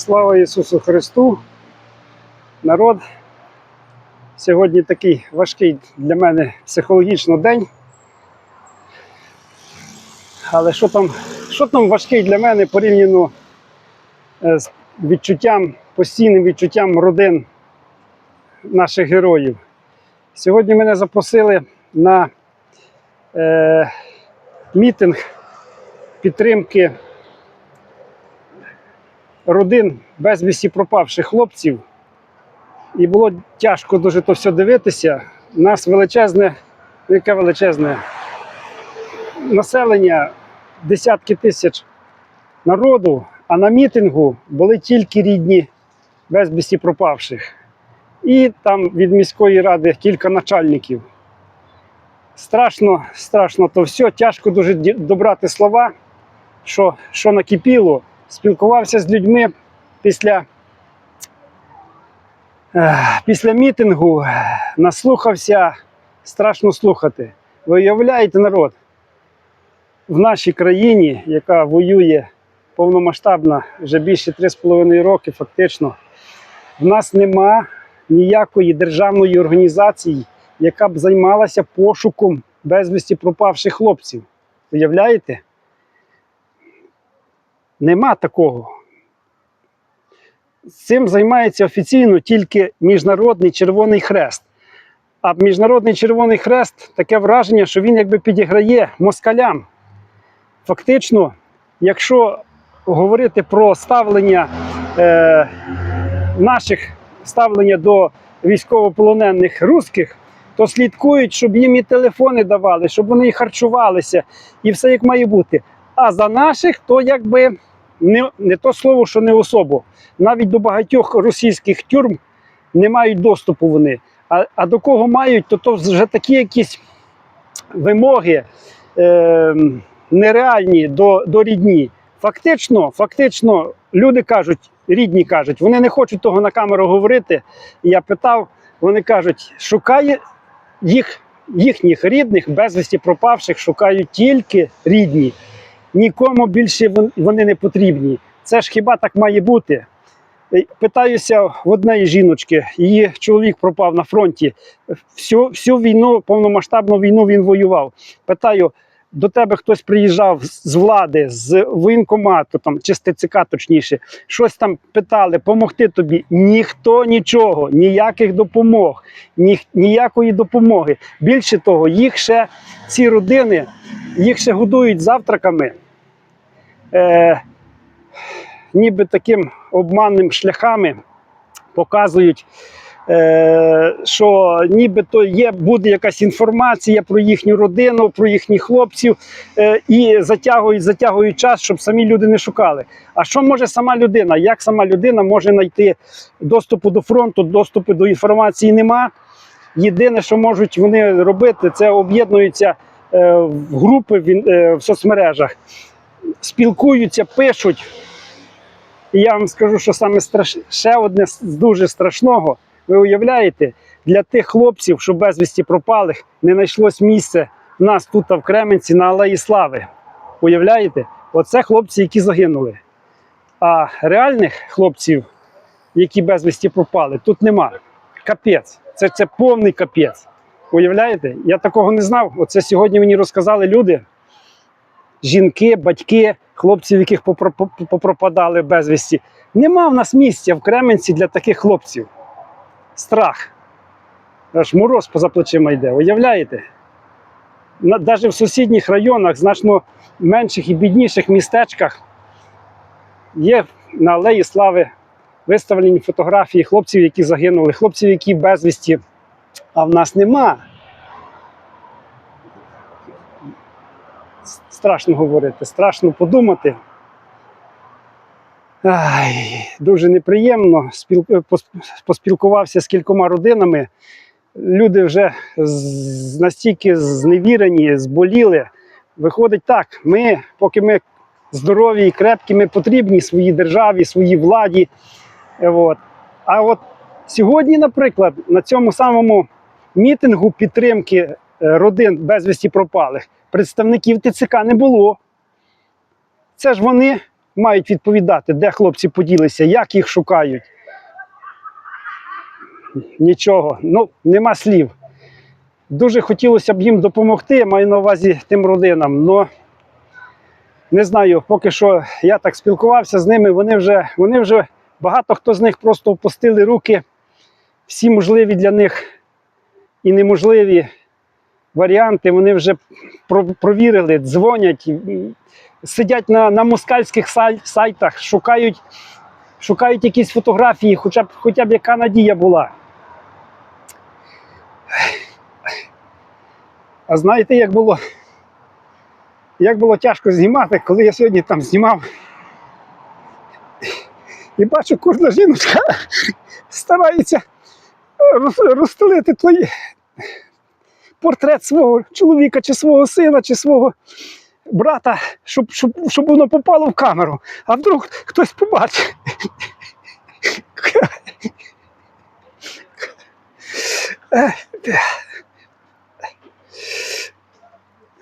Слава Ісусу Христу! Народ! Сьогодні такий важкий для мене психологічно день. Але що там, що там важкий для мене порівняно е, з відчуттям, постійним відчуттям родин наших героїв? Сьогодні мене запросили на е, мітинг підтримки родин безвісті пропавших хлопців. І було тяжко дуже то все дивитися. У нас величезне, яке величезне населення, десятки тисяч народу, а на мітингу були тільки рідні безвісті пропавших. І там від міської ради кілька начальників. Страшно, страшно то все. Тяжко дуже добрати слова, що, що накипіло. Спілкувався з людьми після, е, після мітингу, наслухався, страшно слухати. Ви уявляєте народ, в нашій країні, яка воює повномасштабно вже більше 3,5 роки, фактично, в нас нема ніякої державної організації, яка б займалася пошуком безвісті пропавших хлопців. Уявляєте? Нема такого. Цим займається офіційно тільки Міжнародний Червоний Хрест. А Міжнародний Червоний Хрест таке враження, що він якби підіграє москалям. Фактично, якщо говорити про ставлення е, наших ставлення до військовополонених русських, то слідкують, щоб їм і телефони давали, щоб вони і харчувалися, і все як має бути. А за наших, то якби не, не то слово, що не особо. Навіть до багатьох російських тюрм не мають доступу вони. А, а до кого мають, то то вже такі якісь вимоги е, нереальні до, до рідні. Фактично, фактично, люди кажуть, рідні кажуть, вони не хочуть того на камеру говорити. Я питав, вони кажуть, шукає їх, їхніх рідних, безвісті пропавших, шукають тільки рідні. Нікому більше вони не потрібні. Це ж хіба так має бути? Е, Питаюся в однієї жіночки, її чоловік пропав на фронті. Всю, всю війну, повномасштабну війну він воював. Питаю, до тебе хтось приїжджав з влади, з воєнкомату, там, чи з ТЦК точніше, щось там питали, помогти тобі. Ніхто нічого, ніяких допомог, ні, ніякої допомоги. Більше того, їх ще ці родини, їх ще годують завтраками. Е, ніби таким обманним шляхами показують, е, що нібито є, буде якась інформація про їхню родину, про їхніх хлопців, е, і затягують, затягують час, щоб самі люди не шукали. А що може сама людина? Як сама людина може знайти доступу до фронту, доступу до інформації нема. Єдине, що можуть вони робити, це об'єднуються в групи в, е, в соцмережах, спілкуються, пишуть. І я вам скажу, що саме страш... ще одне з дуже страшного. Ви уявляєте, для тих хлопців, що безвісті пропалих, не знайшлось місце в нас тут в Кременці на Алеї Слави. Уявляєте? Оце хлопці, які загинули. А реальних хлопців, які безвісті пропали, тут нема. Капець. Це, це повний капець. Уявляєте? Я такого не знав. Оце сьогодні мені розказали люди жінки, батьки, хлопців, яких попропадали безвісті. Нема в нас місця в Кременці для таких хлопців. Страх. Аж мороз поза плечима йде. Уявляєте? Навіть в сусідніх районах, значно менших і бідніших містечках, є на Алеї Слави виставлені фотографії хлопців, які загинули, хлопців, які безвісті, а в нас нема. страшно говорити, страшно подумати. Ай, дуже неприємно. Спіл... пос- Поспілкувався з кількома родинами. Люди вже настільки зневірені, зболіли. Виходить так, ми, поки ми здорові і крепкі, ми потрібні своїй державі, своїй владі. Е, От. А от сьогодні, наприклад, на цьому самому мітингу підтримки е, родин безвісті пропалих представників ТЦК не було. Це ж вони мають відповідати, де хлопці поділися, як їх шукають. Нічого, ну нема слів. Дуже хотілося б їм допомогти, маю на увазі тим родинам. але не знаю, поки що я так спілкувався з ними. Вони вже, вони вже багато хто з них просто опустили руки. Всі можливі для них і неможливі варіанти. Вони вже провірили, дзвонять, сидять на, на москальських сайтах, шукають, шукають якісь фотографії, хоча б, хоча б яка надія була. А знаєте, як було? Як було тяжко знімати, коли я сьогодні там знімав. І бачу, кожна жіночка старається розстелити той портрет свого чоловіка, чи свого сина, чи свого брата, щоб, щоб, щоб воно попало в камеру. А вдруг хтось побачить. Ех,